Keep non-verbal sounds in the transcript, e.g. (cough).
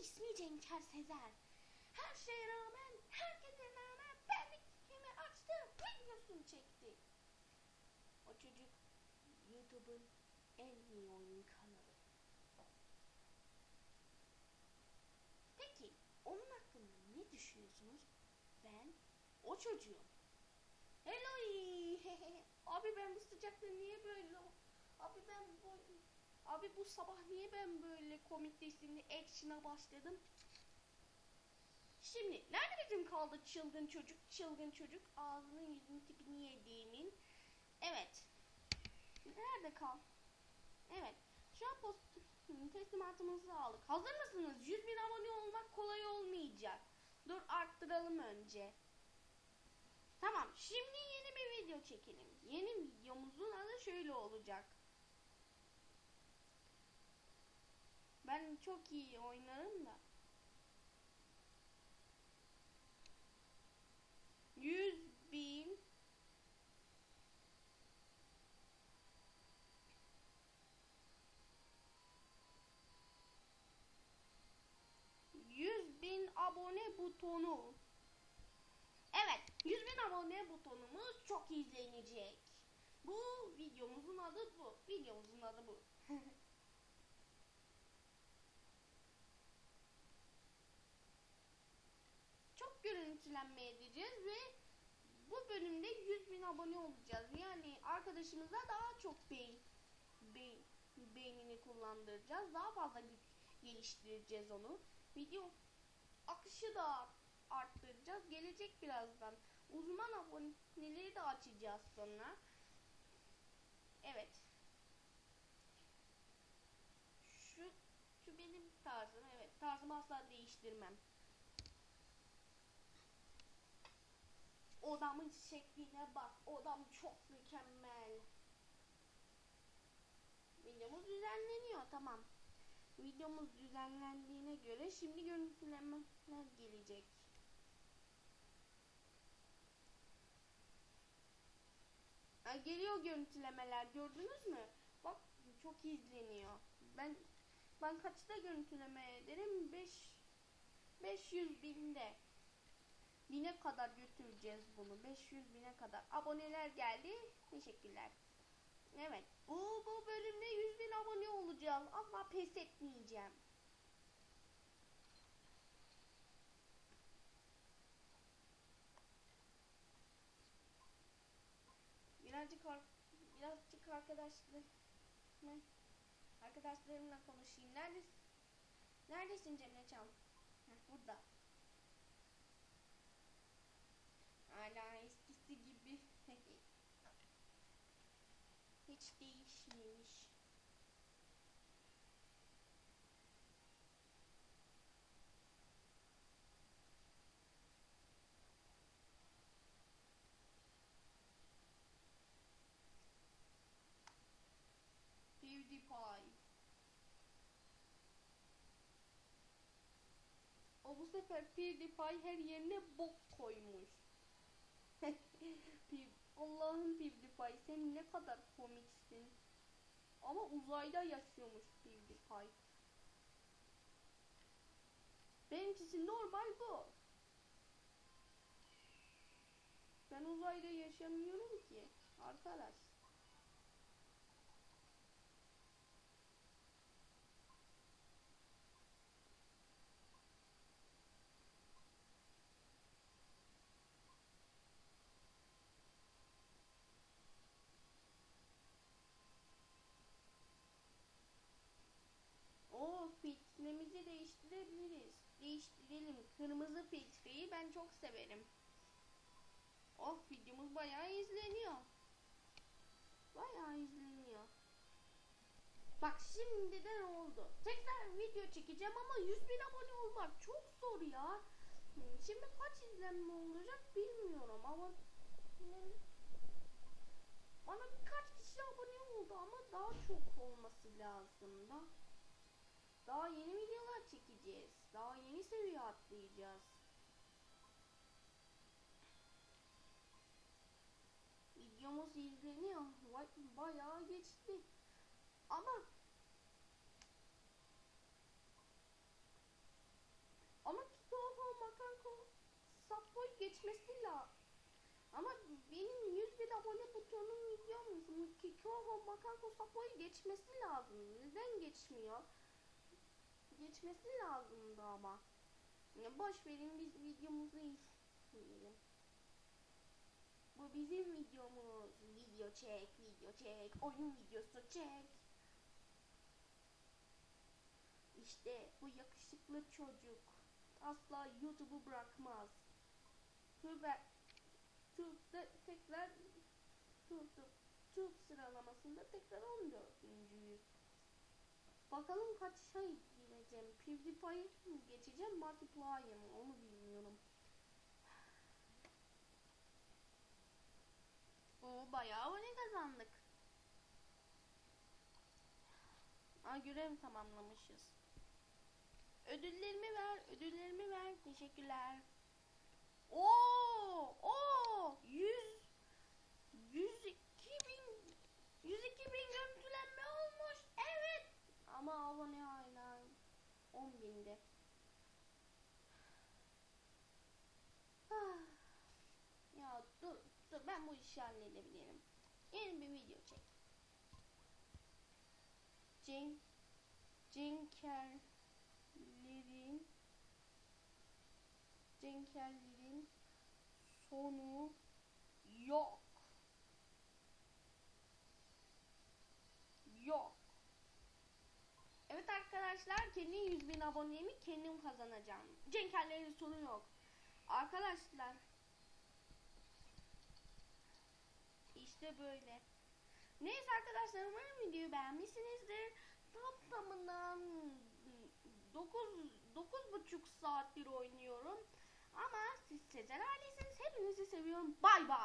ismi Cenker Sezer. Her şeye rağmen, herkese rağmen benlikimi açtı, videosunu çekti. O çocuk YouTube'un en iyi oyun kanalı. Peki onun hakkında ne düşünüyorsunuz? Ben o çocuğum. Hello. (laughs) Abi ben bu sıcakta niye böyle? Abi ben bu Abi bu sabah niye ben böyle komik dizinde action'a başladım? Şimdi nerede bizim kaldı çılgın çocuk, çılgın çocuk ağzının yüzünün tipini yediğimin. Evet. Nerede kal? Evet. Şu an post teslimatımızı aldık. Hazır mısınız? 100 bin abone olmak kolay olmayacak. Dur arttıralım önce. Tamam. Şimdi yeni bir video çekelim. Yeni videomuzun adı şöyle olacak. Ben çok iyi oynarım da. 100 bin Yüz bin abone butonu. Evet, 100 bin abone butonumuz çok izlenecek. Bu videomuzun adı bu. Videomuzun adı bu. (laughs) çok görüntülenme edeceğiz ve bu bölümde 100 bin abone olacağız. Yani arkadaşımıza daha çok beyin, beyin beynini kullandıracağız. Daha fazla geliştireceğiz onu. Video akışı da arttıracağız. Gelecek birazdan. Uzman aboneleri de açacağız sonra. Evet. Şu şu benim tarzım. Evet. Tarzımı asla değiştirmem. Odamın şekline bak. Odam çok mükemmel. Videomuz düzenleniyor. Tamam. Videomuz düzenlendiğine göre şimdi görüntülemeler gelecek. Ha, geliyor görüntülemeler gördünüz mü? Bak çok izleniyor. Ben ben kaçta görüntüleme ederim? 5 500 binde. Bine kadar götüreceğiz bunu. 500 bine kadar. Aboneler geldi. Teşekkürler. Evet. Bu, bu bölümde 100 bin abone olacağız. Ama pes etmeyeceğim. Birazcık birazcık arkadaşlar arkadaşlarımla konuşayım. Neredesin? Neredesin Cemre Çam? Heh, burada. Hiç değişmemiş. PewDiePie. O bu sefer PewDiePie her yerine bok koymuş. (laughs) Allah'ım PewDiePie sen ne kadar komiksin. Ama uzayda yaşıyormuş PewDiePie. Benimkisi normal bu. Ben uzayda yaşamıyorum ki arkadaş. Değiştirelim. Kırmızı filtreyi ben çok severim. Oh videomuz bayağı izleniyor. Bayağı izleniyor. Bak şimdiden oldu. Tekrar video çekeceğim ama 100 bin abone olmak çok zor ya. Şimdi kaç izlenme olacak bilmiyorum ama bana birkaç kişi abone oldu ama daha çok olması lazım da. Daha yeni videolar çekeceğiz. Daha yeni seviye atlayacağız. Videomuz izleniyor. Bayağı geçti. Ama ama Kitoho Makanko Sappoy geçmesi lazım. Ama benim 100 bin abone butonum videom Kitoho Makanko Sappoy geçmesi lazım. Neden geçmiyor? Geçmesi lazımdı ama. Ya boş verin biz videomuzu izleyelim. Bu bizim videomuz. Video çek, video çek, oyun videosu çek. İşte bu yakışıklı çocuk asla YouTube'u bırakmaz. Tübe Türk'te tekrar YouTube, Türk sıralamasında tekrar 14.yüz. Bakalım kaç şey. PewDiePie'yi mi geçeceğim, Markiplier'ı mı onu bilmiyorum. O bayağı abone kazandık. Aa, görev tamamlamışız. Ödüllerimi ver, ödüllerimi ver. Teşekkürler. Oo, oo, 100 102 bin 102 bin görüntülenme olmuş. Evet. Ama abone hala 10 binde. Ah. Ya dur, dur ben bu işi halledebilirim. Yeni bir video çek. Cenk Cenkerlerin Cenkerlerin sonu. Yok. Evet arkadaşlar kendi 100 bin abonemi kendim kazanacağım. Cenkerlerin sonu yok. Arkadaşlar işte böyle. Neyse arkadaşlar umarım videoyu beğenmişsinizdir. Tam tamından 9 9 buçuk saattir oynuyorum. Ama siz Sezer ailesiniz. Hepinizi seviyorum. Bay bay.